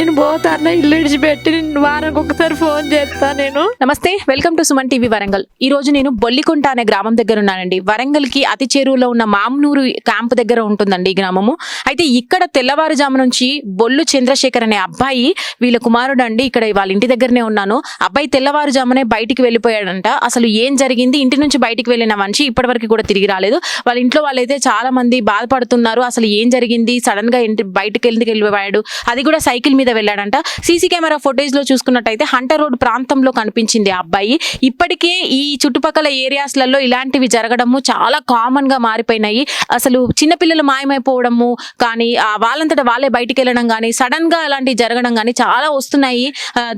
నేను పోతాను ఇల్లు విడిచిపెట్టి వారానికి ఒకసారి ఫోన్ చేస్తా నేను. నమస్తే welcome to Suman TV Warangal. ఈ రోజు నేను బొల్లికుంట అనే గ్రామం దగ్గర ఉన్నానండి. వరంగల్కి అతి చేరువలో ఉన్న మామ్నూరు క్యాంప్ దగ్గర ఉంటుందండి ఈ గ్రామము. అయితే ఇక్కడ తెల్లవారుజాము నుంచి బొల్లు చంద్రశేఖర్ అనే అబ్బాయి వీళ్ళ కుమారుడు అండి ఇక్కడ వాళ్ళ ఇంటి దగ్గరనే ఉన్నాను. అబ్బాయి తెల్లవారుజామునే బయటికి వెళ్ళిపోయాడంట. అసలు ఏం జరిగింది? ఇంటి నుంచి బయటికి వెళ్ళిన మనిషి ఇప్పటివరకు కూడా తిరిగి రాలేదు. వాళ్ళ ఇంట్లో వాళ్ళైతే చాలా మంది బాధపడుతున్నారు. అసలు ఏం జరిగింది? సడన్గా ఇంటి బయటికి వెళ్ళి వెళ్ళిపోయాడు? అది కూడా సైకిల్ మీద వెళ్ళాడంట. సీసీ కెమెరా ఫుటేజ్లో చూసుకున్నట్టయితే హంటర్ రోడ్ ప్రాంతంలో కనిపించింది ఆ అబ్బాయి. ఇప్పటికే ఈ చుట్టుపక్కల ఏరియాస్లలో ఇలాంటివి జరగడము చాలా కామన్గా మారిపోయినాయి. అసలు చిన్నపిల్లలు మాయమైపోవడము కానీ వాళ్ళంతటా వాళ్ళే బయటికి వెళ్ళడం కానీ సడన్గా అలాంటివి జరగడం కానీ చాలా వస్తున్నాయి.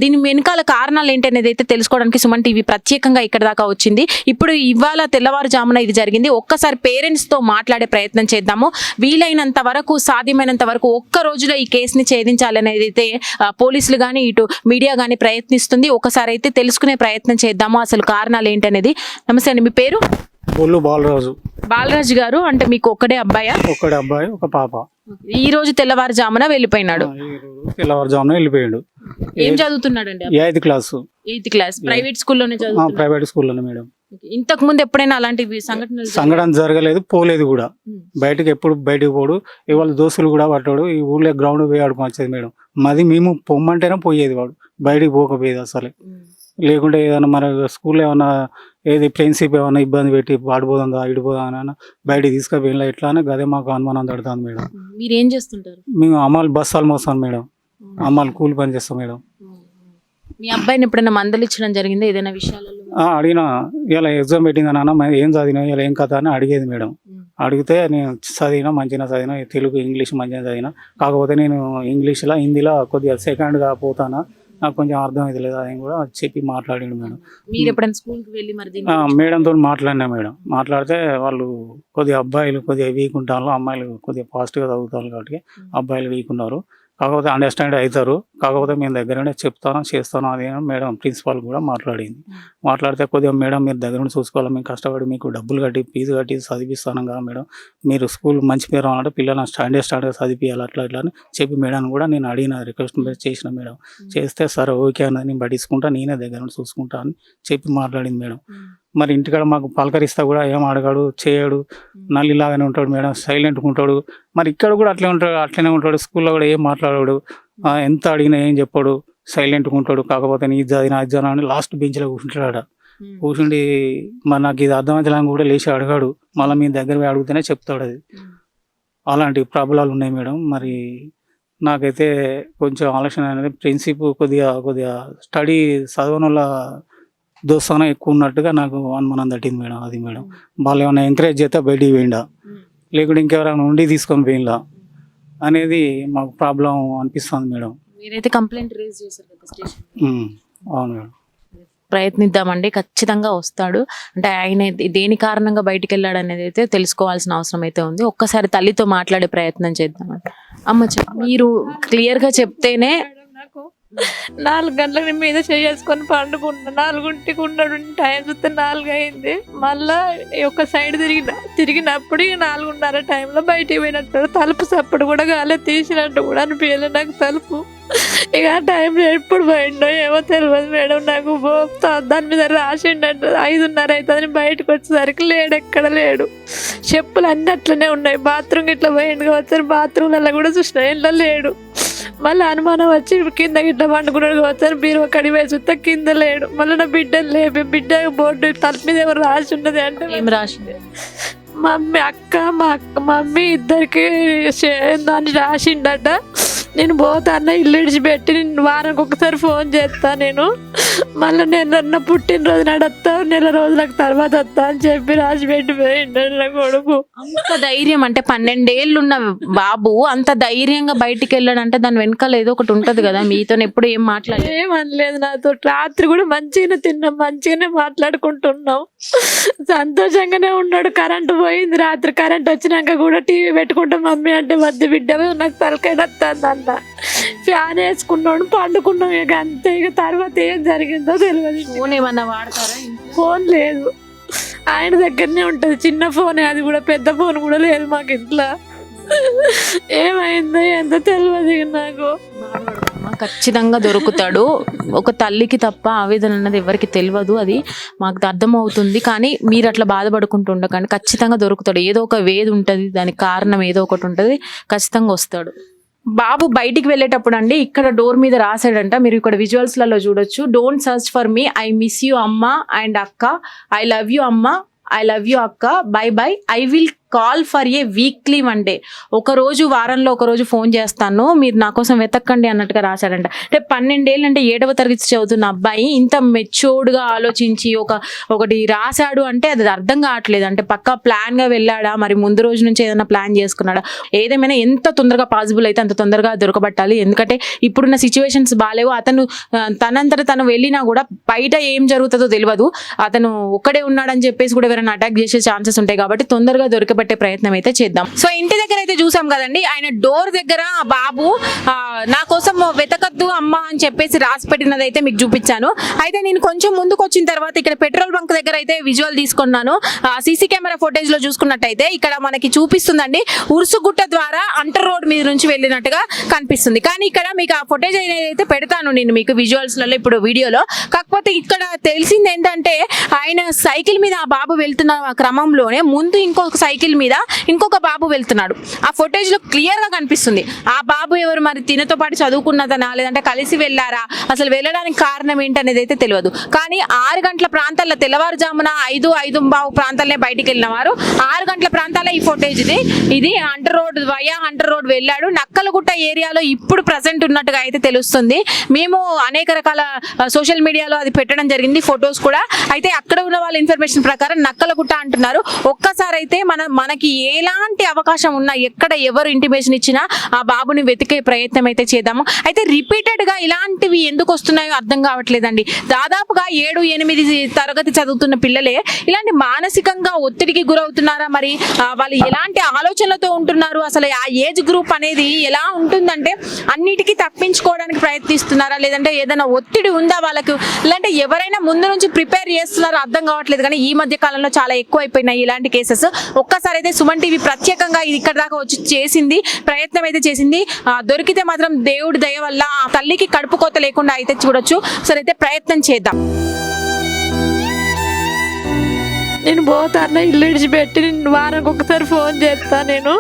దీని వెనకాల కారణాలు ఏంటి అనేది అయితే తెలుసుకోవడానికి సుమన్ టీవీ ప్రత్యేకంగా ఇక్కడ దాకా వచ్చింది. ఇప్పుడు ఇవాళ తెల్లవారుజామున ఇది జరిగింది. ఒక్కసారి పేరెంట్స్తో మాట్లాడే ప్రయత్నం చేద్దాము. వీలైనంత వరకు సాధ్యమైనంత వరకు ఒక్క రోజులో ఈ కేసుని ఛేదించాలనేది అయితే ఆ, పోలీసులు కానీ ఇటు మీడియా కానీ ప్రయత్నిస్తుంది. ఒకసారి అయితే తెలుసుకునే ప్రయత్నం చేద్దాము. అసలు కారణాలు ఏంటనేది. నమస్తే అండి మీ పేరు? ఒళ్ళు బాలరాజు. బాలరాజు గారు అంటే మీకు ఒక్కడే అబ్బాయా? ఒక్కడే అబ్బాయి ఒక పాప. ఈ రోజు తెల్లవారుజామున వెళ్ళిపోయినాడు. తెల్లవారుజామున వెళ్ళిపోయాడు. ఏం చదువుతున్నాడండి eighth class. Eighth class. Private స్కూల్లోనే చదువుతున్నాడు. ప్రైవేట్ స్కూల్లోనే మేడం. ఇంతకు ముందు ఎప్పుడైనా అలాంటి సంఘటనలు సంఘటన జరగలేదు పోలేదు కూడా. బయటకు ఎప్పుడు బయటకు పోడు. ఇవాళ దోస్తులు కూడా పట్టాడు ఈ ఊళ్ళో గ్రౌండ్ పోయి ఆడుకొచ్చేది మేడం. మాది మేము పొమ్మంటేనే పోయేది వాడు. బయటికి పోకపోయేది అసలు. లేకుంటే ఏదైనా మన స్కూల్లో ఏమన్నా ఏది ఫ్రెండ్షిప్ ఏమైనా ఇబ్బంది పెట్టి పాడిపోతుందా ఇడిపోదా అని బయటికి తీసుకుపోయినా ఎట్లా అని గదే మాకు అనుమానం తడుతుంది మేడం. మీరు ఏం చేస్తుంటారు? మేము అమ్మాయిలు బస్సాలు మోస్తాం మేడం. అమ్మాయిలు కూలి పని చేస్తాం మేడం. మీ అబ్బాయిని ఎప్పుడైనా మందలు ఇచ్చడం జరిగింది? ఏదైనా విషయాలలో? అడిగిన ఇలా ఎగ్జామ్ పెట్టింది నాన్న? ఏం చదివినా? ఇలా ఏం కథ? అని అడిగేది మేడం. అడిగితే నేను చదివినా మంచిగా చదివినా తెలుగు ఇంగ్లీష్ మంచిగా చదివినా. కాకపోతే నేను ఇంగ్లీష్లో హిందీలో కొద్దిగా సెకండ్గా పోతానా? నాకు కొంచెం అర్థం అయితే లేదు అని కూడా చెప్పి మాట్లాడిండు మేడం. మీరు ఎప్పుడైనా స్కూల్కి వెళ్ళి మరి మేడంతో మాట్లాడినా మేడం. మాట్లాడితే వాళ్ళు కొద్దిగా అబ్బాయిలు కొద్దిగా వీక్ ఉంటారు అమ్మాయిలు కొద్దిగా ఫాస్ట్గా చదువుతారు కాబట్టి అబ్బాయిలు వీక్ ఉన్నారు. కాకపోతే అండర్స్టాండ్ అవుతారు కాకపోతే మేము దగ్గరనే చెప్తాను చేస్తాను అది అని మేడం ప్రిన్సిపాల్ కూడా మాట్లాడింది. మాట్లాడితే కొద్దిగా మేడం మీరు దగ్గర నుండి చూసుకోవాలి మేము కష్టపడి మీకు డబ్బులు కట్టి ఫీజు కట్టి చదివిస్తాను కదా మేడం. మీరు స్కూల్ మంచి పేరు అన్నట్టు పిల్లలను స్టాండర్డ్ స్టాండర్డ్ చదివియాలి అట్లా ఇట్లా అని చెప్పి మేడం కూడా నేను అడిగిన రిక్వెస్ట్ చేసిన మేడం. చేస్తే సరే ఓకే అన్నది నేను పట్టించుకుంటా నేనే దగ్గర చూసుకుంటా అని చెప్పి మాట్లాడింది మేడం. మరి ఇంటికాడ మాకు పలకరిస్తా కూడా ఏం అడగాడు చేయడు. నల్లిలాగానే ఉంటాడు మేడం సైలెంట్గా ఉంటాడు. మరి ఇక్కడ కూడా అట్లే ఉంటాడు అట్లనే ఉంటాడు. స్కూల్లో కూడా ఏం మాట్లాడాడు. ఎంత అడిగినా ఏం చెప్పాడు. సైలెంట్గా ఉంటాడు. కాకపోతే నీ చదివిన అది చదివినా అని లాస్ట్ బెంచ్లో కూర్చుంటాడు. కూర్చుండి మరి నాకు ఇది అర్థమవుతలేని కూడా లేచి అడగాడు. మళ్ళీ మీ దగ్గర పోయి అడిగితేనే చెప్తాడు అది. అలాంటి ప్రాబ్లాలు ఉన్నాయి మేడం. మరి నాకైతే కొంచెం ఆలోచన అనేది ప్రిన్సిప్ కొద్దిగా కొద్దిగా స్టడీ చదవని వాళ్ళ దోస్తానం ఎక్కువ ఉన్నట్టుగా నాకు అనుమానం తట్టింది మేడం అది మేడం. వాళ్ళు ఏమైనా ఎంకరేజ్ చేస్తే బయటికి పోయిండా? లేకుంటే ఇంకెవరైనా ఉండి తీసుకొని పోయిందా అనేది మాకు ప్రాబ్లం అనిపిస్తుంది మేడం. మీరైతే కంప్లైంట్ రేజ్ చేశారు అవును మేడం. ప్రయత్నిద్దామండి ఖచ్చితంగా వస్తాడు. అంటే ఆయన దేని కారణంగా బయటికి వెళ్ళాడు అనేది అయితే తెలుసుకోవాల్సిన అవసరం అయితే ఉంది. ఒక్కసారి తల్లితో మాట్లాడే ప్రయత్నం చేద్దామండి. అమ్మ మీరు క్లియర్గా చెప్తేనే నాలుగు గంటలకు నేను మీద చేసుకొని పండుకున్నా నాలుగుంటికి ఉన్నాడు టైం చూస్తే నాలుగు అయింది మళ్ళా ఒక సైడ్ తిరిగిన తిరిగినప్పుడు నాలుగున్నర టైంలో బయటికి పోయినట్టు తలుపు సప్పుడు కూడా గాలి తీసినట్టు కూడా అనిపించలేదు నాకు తలుపు. ఇక ఆ టైంలో ఎప్పుడు పోయిండో ఏమో తెలియదు మేడం నాకు దాని మీద రాసిండట్టు ఐదున్నర అవుతుంది బయటకు వచ్చేసరికి లేడు ఎక్కడ లేడు. చెప్పులు అన్ని అట్లనే ఉన్నాయి. బాత్రూమ్ ఇట్లా పోయిండు వచ్చారు బాత్రూమ్లలో కూడా చూసిన ఇంట్లో లేడు. మళ్ళీ అనుమానం వచ్చి కింద గిట్ల పండుకున్నాడు కావచ్చు. బీరువా కడి వేసి చూస్తే కింద లేడు. మళ్ళీ నా బిడ్డను లేపి బిడ్డ బోర్డు తలుపు మీద ఎవరు రాసి ఉన్నది అంటే ఏం రాసింది? మమ్మీ అక్క మా అక్క మమ్మీ ఇద్దరికి దాన్ని రాసిండట. నేను పోతాను ఇల్లు విడిచిపెట్టి నేను వారానికి ఒకసారి ఫోన్ చేస్తా నేను. మళ్ళీ నెల నా పుట్టినరోజు నాడు వస్తా నెల రోజులకు తర్వాత వస్తా అని చెప్పి రాసి పెట్టి పోయిండు నా కొడుకు. అంత ధైర్యం అంటే పన్నెండేళ్ళు ఉన్న బాబు అంత ధైర్యంగా బయటికి వెళ్ళాడంటే దాని వెనకాల ఏదో ఒకటి ఉంటది కదా మీతో ఎప్పుడు ఏం మాట్లాడలేదు. ఏమనలేదు నాతో. రాత్రి కూడా మంచిగానే తిన్నాం మంచిగానే మాట్లాడుకుంటున్నాం. సంతోషంగానే ఉన్నాడు కరెంట్ పోయింది. రాత్రి కరెంట్ వచ్చినాక కూడా టీవీ పెట్టుకుంటాం మమ్మీ అంటే మధ్య బిడ్డ నాకు తలకాయ వస్తుందంట ఫ్యాన్ వేసుకున్నాడు పండుకున్నాం ఇక అంతే. ఇక తర్వాత ఏం జరిగిందో తెలియదు ఫోన్ ఏమన్నా వాడతారా ఫోన్ లేదు. ఆయన దగ్గరనే ఉంటది. చిన్న ఫోనే అది కూడా పెద్ద ఫోన్ కూడా లేదు మాకు ఇంట్లో. ఏమైందో ఎంతో తెలియదు నాకు. ఖచ్చితంగా దొరుకుతాడు. ఒక తల్లికి తప్ప ఆవేదన అన్నది ఎవరికి తెలియదు అది. మాకు అర్థమవుతుంది. కానీ మీరు అట్లా బాధపడుకుంటూ ఉండకండి ఖచ్చితంగా దొరుకుతాడు. ఏదో ఒక వేది ఉంటుంది. దానికి కారణం ఏదో ఒకటి ఉంటుంది. ఖచ్చితంగా వస్తాడు. బాబు బయటికి వెళ్ళేటప్పుడు అండి ఇక్కడ డోర్ మీద రాసాడంట మీరు ఇక్కడ విజువల్స్లలో చూడొచ్చు. Don't search for me I miss you అమ్మ అండ్ అక్క. ఐ లవ్ యూ అమ్మ. ఐ లవ్ యూ అక్క. Bye bye I will call for a weekly one day ఒక రోజు వారంలో ఒక రోజు ఫోన్ చేస్తాను. మీరు నా కోసం వెతక్కండి అన్నట్టుగా రాశాడంట. అంటే పన్నెండేళ్ళు అంటే ఏడవ తరగతి చదువుతున్న అబ్బాయి ఇంత మెచ్యూర్డ్గా ఆలోచించి ఒక ఒకటి రాశాడు అంటే అది అర్థం కావట్లేదు. అంటే పక్కా ప్లాన్గా వెళ్ళాడా? మరి ముందు రోజు నుంచి ఏదైనా ప్లాన్ చేసుకున్నాడా? ఏదేమైనా ఎంత తొందరగా పాసిబుల్ అయితే అంత తొందరగా దొరకబట్టాలి. ఎందుకంటే ఇప్పుడున్న సిచ్యువేషన్స్ బాగాలేవు అతను తనంతట తను వెళ్ళినా కూడా బయట ఏం జరుగుతుందో తెలియదు అతను ఒక్కడే ఉన్నాడని చెప్పేసి కూడా ఎవరైనా అటాక్ చేసే ఛాన్సెస్ ఉంటాయి కాబట్టి తొందరగా దొరకబట్టే ప్రయత్నం అయితే చేద్దాం. సో ఇంటి దగ్గర అయితే చూసాం కదండి ఆయన డోర్ దగ్గర బాబు నా కోసం వెతక వెతకద్దు అమ్మ అని చెప్పేసి రాసి పెట్టినది అయితే మీకు చూపించాను. అయితే నేను కొంచెం ముందుకు వచ్చిన తర్వాత ఇక్కడ పెట్రోల్ బంక్ దగ్గర అయితే విజువల్ తీసుకున్నాను. సీసీ కెమెరా ఫుటేజ్లో చూసుకున్నట్టయితే ఇక్కడ మనకి చూపిస్తుందండి. ఉరుసుగుట్ట ద్వారా అంటర్ రోడ్ మీద నుంచి వెళ్ళినట్టుగా కనిపిస్తుంది. కానీ ఇక్కడ మీకు ఆ ఫుటేజ్ అయితే పెడతాను నేను మీకు విజువల్స్లలో ఇప్పుడు వీడియోలో. కాకపోతే ఇక్కడ తెలిసింది ఏంటంటే ఆయన సైకిల్ మీద ఆ బాబు వెళ్తున్న క్రమంలోనే ముందు ఇంకొక సైకిల్ మీద ఇంకొక బాబు వెళ్తున్నాడు. ఆ ఫుటేజ్లో క్లియర్గా కనిపిస్తుంది. ఆ బాబు ఎవరు మరి తినతో పాటు చదువుకున్నదా లేదంటే కలిసి వెళ్ళారా? అసలు వెళ్ళడానికి కారణం ఏంటనేది అయితే తెలియదు. కానీ ఆరు గంటల ప్రాంతాల్లో తెల్లవారుజామున ఐదు ఐదు బావు ప్రాంతాలనే బయటికి వెళ్ళిన వారు ఆరు గంటల ప్రాంతాల్లో ఈ ఫోటేజ్ ఇది ఇది అంటర్ రోడ్ వయా అంటర్ రోడ్ వెళ్ళాడు. నక్కలగుట్ట ఏరియాలో ఇప్పుడు ప్రజెంట్ ఉన్నట్టుగా అయితే తెలుస్తుంది. మేము అనేక రకాల సోషల్ మీడియాలో అది పెట్టడం జరిగింది ఫొటోస్ కూడా. అయితే అక్కడ ఉన్న వాళ్ళ ఇన్ఫర్మేషన్ ప్రకారం నక్కలగుట్ట అంటున్నారు. ఒక్కసారి అయితే మన మనకి ఎలాంటి అవకాశం ఉన్నా ఎక్కడ ఎవరు ఇంటిమేషన్ ఇచ్చినా ఆ బాబుని వెతికే ప్రయత్నం అయితే చేద్దాము. అయితే రిపీటెడ్గా ఇలాంటివి ఎందుకు వస్తున్నాయో అర్థం కావట్లేదండి. దాదాపుగా ఏడు ఎనిమిది తరగతి చదువుతున్న పిల్లలే ఇలాంటి మానసికంగా ఒత్తిడికి గురవుతున్నారా మరి? వాళ్ళు ఎలాంటి ఆలోచనలతో ఉంటున్నారు? అసలు ఆ ఏజ్ గ్రూప్ అనేది ఎలా ఉంటుందంటే అన్నిటికీ తప్పించుకోవడానికి ప్రయత్నిస్తున్నారా? లేదంటే ఏదైనా ఒత్తిడి ఉందా వాళ్ళకు? లేదంటే ఎవరైనా ముందు నుంచి ప్రిపేర్ చేస్తున్నారో అర్థం కావట్లేదు కానీ ఈ మధ్య కాలంలో చాలా ఎక్కువ అయిపోయినాయి ఇలాంటి కేసెస్. ఒక్కసారి అయితే సుమన్ టీవీ ప్రత్యేకంగా ఇది ఇక్కడ దాకా వచ్చి చేసింది ప్రయత్నం అయితే చేసింది. దొరికితే మాత్రం దేవుడి దయ వల్ల ఆ తల్లికి కడుపు కోత లేకుండా అయితే చూడొచ్చు. సరే అయితే ప్రయత్నం చేద్దాం. నేను పోతాను ఇల్లు విడిచిపెట్టి నేను వారానికి ఒకసారి ఫోన్ చేస్తా నేను.